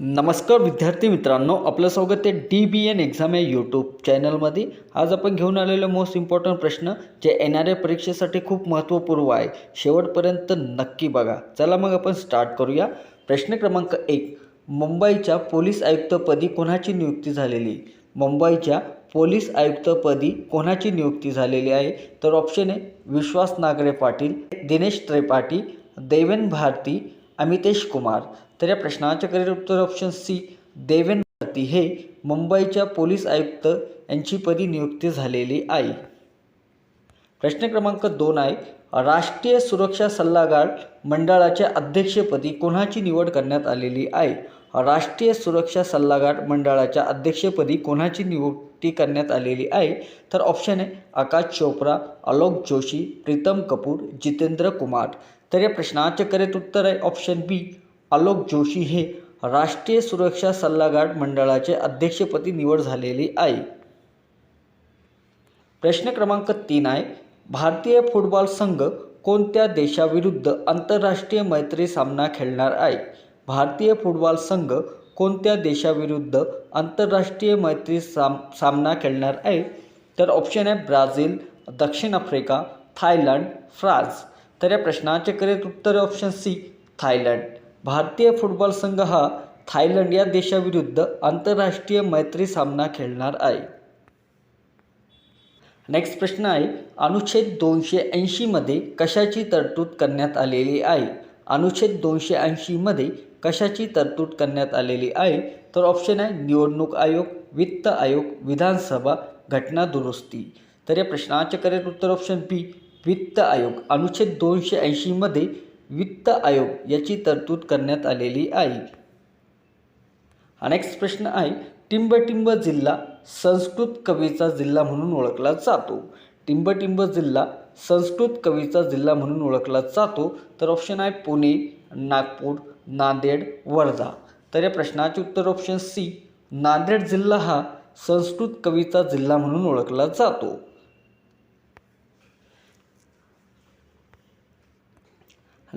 नमस्कार विद्यार्थी मित्रांनो आपलं स्वागत आहे डी बी एन एक्झाम या यूट्यूब चॅनलमध्ये आज आपण घेऊन आलेले मोस्ट इम्पॉर्टंट प्रश्न जे येणाऱ्या परीक्षेसाठी खूप महत्त्वपूर्ण आहे. शेवटपर्यंत नक्की बघा. चला मग आपण स्टार्ट करूया. प्रश्न क्रमांक एक. मुंबईच्या पोलीस आयुक्तपदी कोणाची नियुक्ती झालेली? मुंबईच्या पोलीस आयुक्तपदी कोणाची नियुक्ती झालेली आहे? तर ऑप्शन आहे विश्वास नागरे पाटील दिनेश त्रिपाठी देवेन भारती अमितेश कुमार. तर या प्रश्नाचे करेक्ट उत्तर ऑप्शन सी देवेन भारती हे मुंबईच्या पोलीस आयुक्त यांची पदी नियुक्ती झालेली आहे. प्रश्न क्रमांक दोन आहे राष्ट्रीय सुरक्षा सल्लागार मंडळाच्या अध्यक्षपदी कोणाची निवड करण्यात आलेली आहे? राष्ट्रीय सुरक्षा सल्लागार मंडळाच्या अध्यक्षपदी कोणाची नियुक्ती करण्यात आलेली आहे? तर ऑप्शन आहे आकाश चोप्रा आलोक जोशी प्रीतम कपूर जितेंद्र कुमार. तर या प्रश्नाचे करेक्ट उत्तर आहे ऑप्शन बी आलोक जोशी हे राष्ट्रीय सुरक्षा सल्लागार मंडळाचे अध्यक्षपदी निवड झालेली आहे प्रश्न क्रमांक तीन आहे भारतीय फुटबॉल संघ कोणत्या देशाविरुद्ध आंतरराष्ट्रीय मैत्री सामना खेळणार आहे? भारतीय फुटबॉल संघ कोणत्या देशाविरुद्ध आंतरराष्ट्रीय मैत्री साम सामना खेळणार आहे? तर ऑप्शन आहे ब्राझील दक्षिण आफ्रिका थायलंड फ्रान्स. तर या प्रश्नाचे करेक्ट उत्तर ऑप्शन सी थायलंड. भारतीय फुटबॉल संघ हा थायलंड या देशाविरुद्ध आंतरराष्ट्रीय मैत्री सामना खेळणार आहे. नेक्स्ट प्रश्न आहे अनुच्छेद दोनशे ऐंशीमध्ये कशाची तरतूद करण्यात आलेली आहे? अनुच्छेद दोनशे ऐंशीमध्ये कशाची तरतूद करण्यात आलेली आहे? तर ऑप्शन आहे निवडणूक आयोग वित्त आयोग विधानसभा घटना दुरुस्ती. तर या प्रश्नाचे करेक्ट उत्तर ऑप्शन बी वित्त आयोग. अनुच्छेद दोनशे ऐंशीमध्ये वित्त आयोग याची तरतूद करण्यात आलेली आहे. हा नेक्स्ट प्रश्न आहे. टिंबटिंब जिल्हा संस्कृत कवीचा जिल्हा म्हणून ओळखला जातो. टिंबटिंब जिल्हा संस्कृत कवीचा जिल्हा म्हणून ओळखला जातो. तर ऑप्शन आहे पुणे नागपूर नांदेड वर्धा. तर या प्रश्नाचे उत्तर ऑप्शन सी नांदेड जिल्हा हा संस्कृत कवीचा जिल्हा म्हणून ओळखला जातो.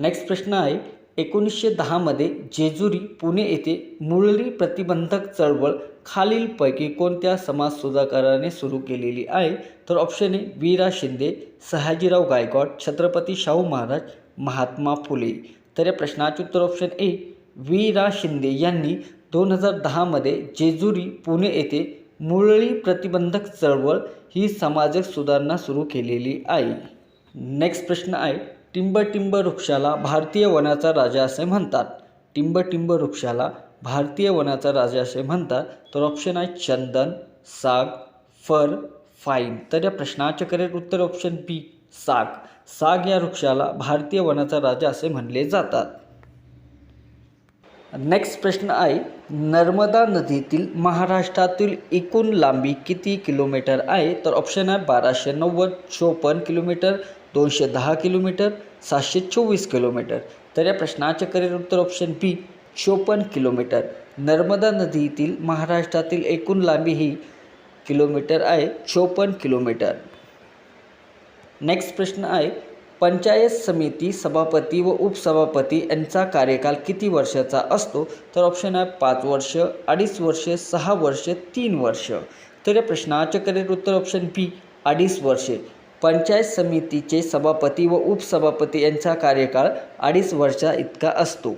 नेक्स्ट प्रश्न आहे एकोणीसशे दहामध्ये जेजुरी पुणे येथे मुरळी प्रतिबंधक चळवळ खालीलपैकी कोणत्या समाजसुधारकाराने सुरू केलेली आहे? तर ऑप्शन ए वीरा शिंदे सयाजीराव गायकवाड छत्रपती शाहू महाराज महात्मा फुले. तर या प्रश्नाचे उत्तर ऑप्शन ए वीरा शिंदे यांनी दोन हजार दहामध्ये जेजुरी पुणे येथे मुरळी प्रतिबंधक चळवळ ही सामाजिक सुधारणा सुरू केलेली आहे. नेक्स्ट प्रश्न आहे टिंबटिंब वृक्षाला भारतीय वनाचा राजा असे म्हणतात. टिंबटिंब वृक्षाला भारतीय वनाचा राजा असे म्हणतात. तर ऑप्शन आहे चंदन साग फर फाईन तर या प्रश्नाचे करेक्ट उत्तर ऑप्शन बी साग. साग या वृक्षाला भारतीय वनाचा राजा असे म्हणले जातात. नेक्स्ट प्रश्न आहे नर्मदा नदीतील महाराष्ट्रातील एकूण लांबी किती किलोमीटर आहे? तर ऑप्शन आहे बाराशे नव्वद चोपन्न किलोमीटर. दोनशे दहा किलोमीटर सातशे चोवीस किलोमीटर. तर या प्रश्नाचे करेक्ट उत्तर ऑप्शन बी चोपन्न किलोमीटर. नर्मदा नदीतील महाराष्ट्रातील एकूण लांबी ही किलोमीटर आहे चोपन्न किलोमीटर. नेक्स्ट प्रश्न आहे पंचायत समिती सभापती व उपसभापती यांचा कार्यकाल किती वर्षाचा असतो? तर ऑप्शन आहे पाच वर्ष अडीच वर्ष सहा वर्ष तीन वर्ष. तर या प्रश्नाचे करेक्ट उत्तर ऑप्शन बी अडीच वर्षे. पंचायत समितीचे सभापती व उपसभापती यांचा कार्यकाळ अडीच वर्षा इतका असतो.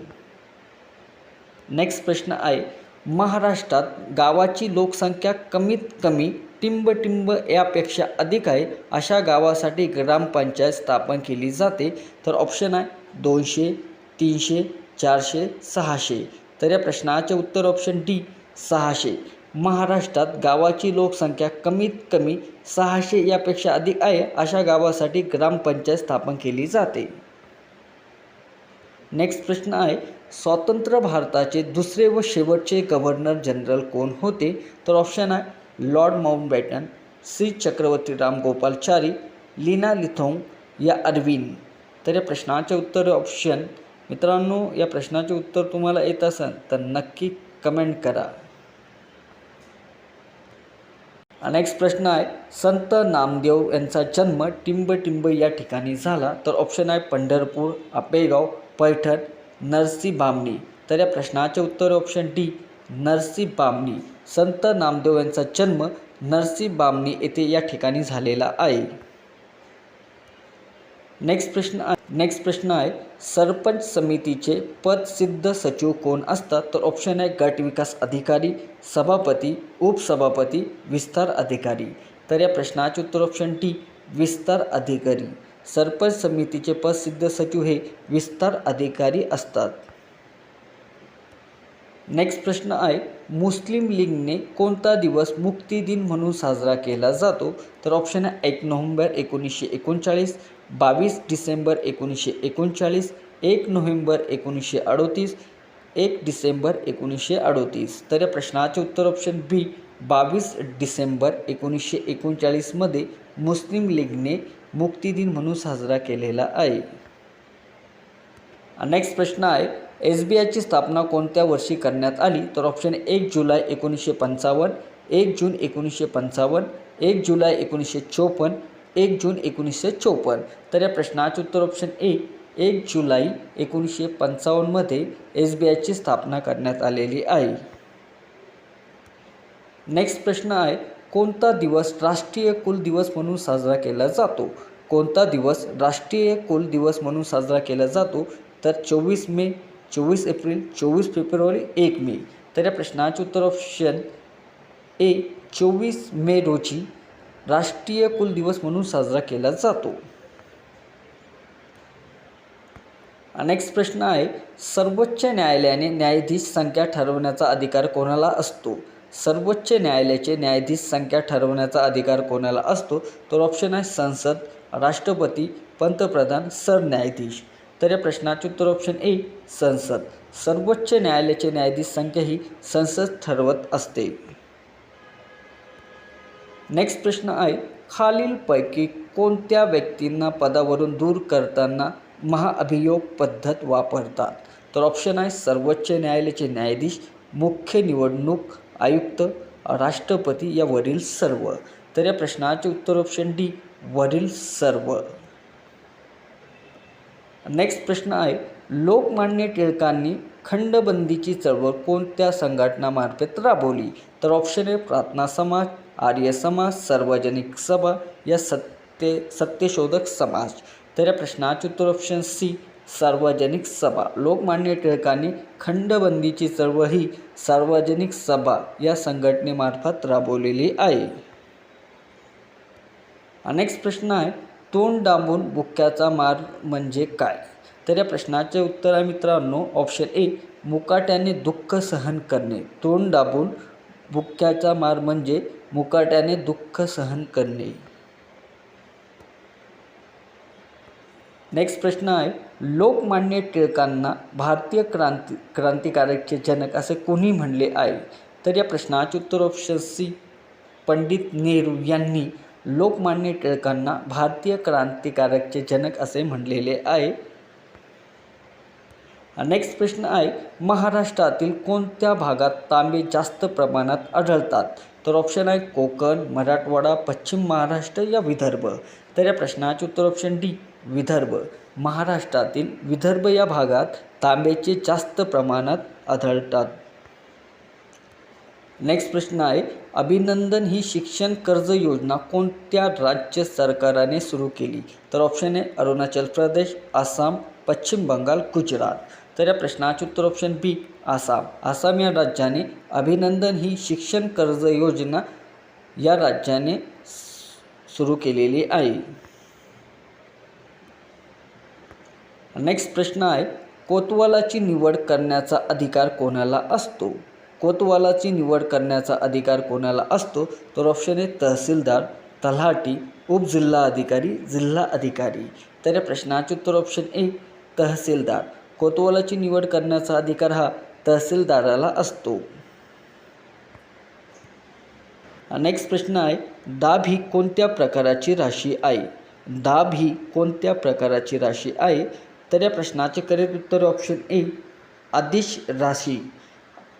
नेक्स्ट प्रश्न आहे महाराष्ट्रात गावाची लोकसंख्या कमीत कमी टिंबटिंब यापेक्षा अधिक आहे अशा गावासाठी ग्रामपंचायत स्थापन केली जाते. तर ऑप्शन आहे दोनशे तीनशे चारशे सहाशे. तर या प्रश्नाचे उत्तर ऑप्शन डी सहाशे. महाराष्ट्रात गावाची लोकसंख्या कमीत कमी सहाशे यापेक्षा अधिक आहे अशा गावासाठी ग्रामपंचायत स्थापन केली जाते. नेक्स्ट प्रश्न आहे स्वतंत्र भारताचे दुसरे व शेवटचे गव्हर्नर जनरल कोण होते? तर ऑप्शन आहे Lord Mountbatten Shri Chakravarti Rajagopalachari Linlithgow या अरविंद. तर या प्रश्नाचे उत्तर ऑप्शन मित्रांनो या प्रश्नाचे उत्तर तुम्हाला येत असेल तर नक्की कमेंट करा. नेक्स्ट प्रश्न आहे संत नामदेव यांचा जन्म टिंबटिंब या ठिकाणी झाला. तर ऑप्शन आहे पंढरपूर आपेगाव पैठण नरसी बामणी तर या प्रश्नाचे उत्तर ऑप्शन डी नरसी बामणी संत नामदेव यांचा जन्म नरसी बामणी येथे या ठिकाणी झालेला आहे. नेक्स्ट प्रश्न नेक्स्ट प्रश्न आहे सरपंच समितीचे पदसिद्ध सचिव कोण असतात? तर ऑप्शन आहे गट विकास अधिकारी सभापती उपसभापती विस्तार अधिकारी. तर या प्रश्नाचे उत्तर ऑप्शन टी विस्तार अधिकारी. सरपंच समितीचे पदसिद्ध सचिव हे विस्तार अधिकारी असतात. नेक्स्ट प्रश्न आहे मुस्लिम लीगने कोणता दिवस मुक्ती दिन म्हणून साजरा केला जातो? तर ऑप्शन आहे एक नोव्हेंबर एकोणीसशे एकोणचाळीस. बावीस डिसेंबर एकोणीसशे एकोणचाळीस एक नोव्हेंबर एकोणीसशे अडोतीस एक डिसेंबर एकोणीसशे अडोतीस. तर या प्रश्नाचे उत्तर ऑप्शन बी बावीस डिसेंबर एकोणीसशे एकोणचाळीसमध्ये मुस्लिम लीगने मुक्ती दिन म्हणून साजरा केलेला आहे. नेक्स्ट प्रश्न आहे एस बी आयची स्थापना कोणत्या वर्षी करण्यात आली? तर ऑप्शन एक जुलै एकोणीसशे पंचावन्न एक जून एकोणीसशे पंचावन्न एक जुलै एकोणीसशे चोपन्न एक जून एकोणीसशे चोपन्न. तर या प्रश्नाचे उत्तर ऑप्शन ए एक जुलै एकोणीसशे पंचावन्नमध्ये एस बी आयची स्थापना करण्यात आलेली आहे. नेक्स्ट प्रश्न आहे कोणता दिवस राष्ट्रीय कुल दिवस म्हणून साजरा केला जातो? कोणता दिवस राष्ट्रीय कुल दिवस म्हणून साजरा केला जातो? तर चोवीस मे चोवीस एप्रिल चोवीस फेब्रुवारी एक मे. तर या प्रश्नाचे उत्तर ऑप्शन ए चोवीस मे रोजी राष्ट्रीय कुल दिवस म्हणून साजरा केला जातो. नेक्स्ट प्रश्न आहे सर्वोच्च न्यायालयाने न्यायाधीश संख्या ठरवण्याचा अधिकार कोणाला असतो? सर्वोच्च न्यायालयाचे न्यायाधीश संख्या ठरवण्याचा अधिकार कोणाला असतो? तर ऑप्शन आहे संसद राष्ट्रपती पंतप्रधान सरन्यायाधीश. तर या प्रश्नाचे उत्तर ऑप्शन ए संसद. सर्वोच्च न्यायालयाचे न्यायाधीश संख्या ही संसद ठरवत असते. नेक्स्ट प्रश्न आहे खालीलपैकी कोणत्या व्यक्तींना पदावरून दूर करताना महाअभियोग पद्धत वापरतात? तर ऑप्शन आहे सर्वोच्च न्यायालयाचे न्यायाधीश मुख्य निवडणूक आयुक्त राष्ट्रपती या वरील सर्व. तर या प्रश्नाचे उत्तर ऑप्शन डी वरील सर्व. नेक्स्ट प्रश्न आहे लोकमान्य टिळकांनी खंडबंदीची चळवळ कोणत्या संघटनामार्फत राबवली? तर ऑप्शन ए प्रार्थना समाज आर्य समाज सार्वजनिक सभा या सत्य सत्यशोधक समाज. तर या प्रश्नाचे उत्तर ऑप्शन सी सार्वजनिक सभा. लोकमान्य टिळकांनी खंडबंदीची चळवळ ही सार्वजनिक सभा या संघटनेमार्फत राबवलेली आहे. नेक्स्ट प्रश्न आहे. तोंड डांबून बुक्क्याचा मार म्हणजे काय? तर या प्रश्नाचे उत्तर आहे मित्रांनो ऑप्शन ए मुकाट्याने दुःख सहन करणे. तोंड दाबून बुक्क्याचा मार म्हणजे मुकाट्याने दुःख सहन करणे. नेक्स्ट प्रश्न आहे लोकमान्य टिळकांना भारतीय क्रांती क्रांतिकारकचे जनक असे कोणी म्हणले आहे? तर या प्रश्नाचे उत्तर ऑप्शन सी पंडित नेहरू यांनी लोकमान्य टिळकांना भारतीय क्रांतिकारकचे जनक असे म्हणलेले आहे. नेक्स्ट प्रश्न आहे महाराष्ट्रातील कोणत्या भागात तांबे जास्त प्रमाणात आढळतात? तर ऑप्शन आहे कोकण मराठवाडा पश्चिम महाराष्ट्र या विदर्भ. तर या प्रश्नाचे उत्तर ऑप्शन डी विदर्भ. महाराष्ट्रातील विदर्भ या भागात तांब्याचे जास्त प्रमाणात आढळतात. नेक्स्ट प्रश्न आहे अभिनंदन ही शिक्षण कर्ज योजना कोणत्या राज्य सरकाराने सुरू केली? तर ऑप्शन आहे अरुणाचल प्रदेश आसाम पश्चिम बंगाल गुजरात. तर या प्रश्नाचे उत्तर ऑप्शन बी आसाम आसाम या राज्याने अभिनंदन ही शिक्षण कर्ज योजना या राज्याने सुरू केलेली आहे. नेक्स्ट प्रश्न आहे कोतवालाची निवड करण्याचा अधिकार कोणाला असतो? कोतवालाची निवड करण्याचा अधिकार कोणाला असतो? तर ऑप्शन आहे तहसीलदार तलाठी उपजिल्हा अधिकारी जिल्हा अधिकारी तर या प्रश्नाचे उत्तर ऑप्शन ए तहसीलदार. कोतवालाची निवड करण्याचा अधिकार हा तहसीलदाराला असतो. नेक्स्ट प्रश्न आहे दाब ही कोणत्या प्रकाराची राशी आहे? दाब ही कोणत्या प्रकाराची राशी आहे? तर या प्रश्नाचे करेक्ट उत्तर ऑप्शन ए आदिश राशी.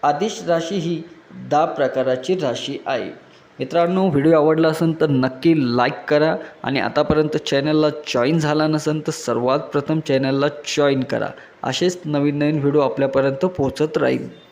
आदिश राशी ही दाब प्रकाराची राशी आहे. मित्रांनो व्हिडिओ आवडला असेल तर नक्की लाईक करा आणि आतापर्यंत चॅनलला जॉईन झाला नसेल तर सर्वात प्रथम चॅनलला जॉईन करा. असेच नवीन नवीन व्हिडिओ आपल्यापर्यंत पोहोचत राहील.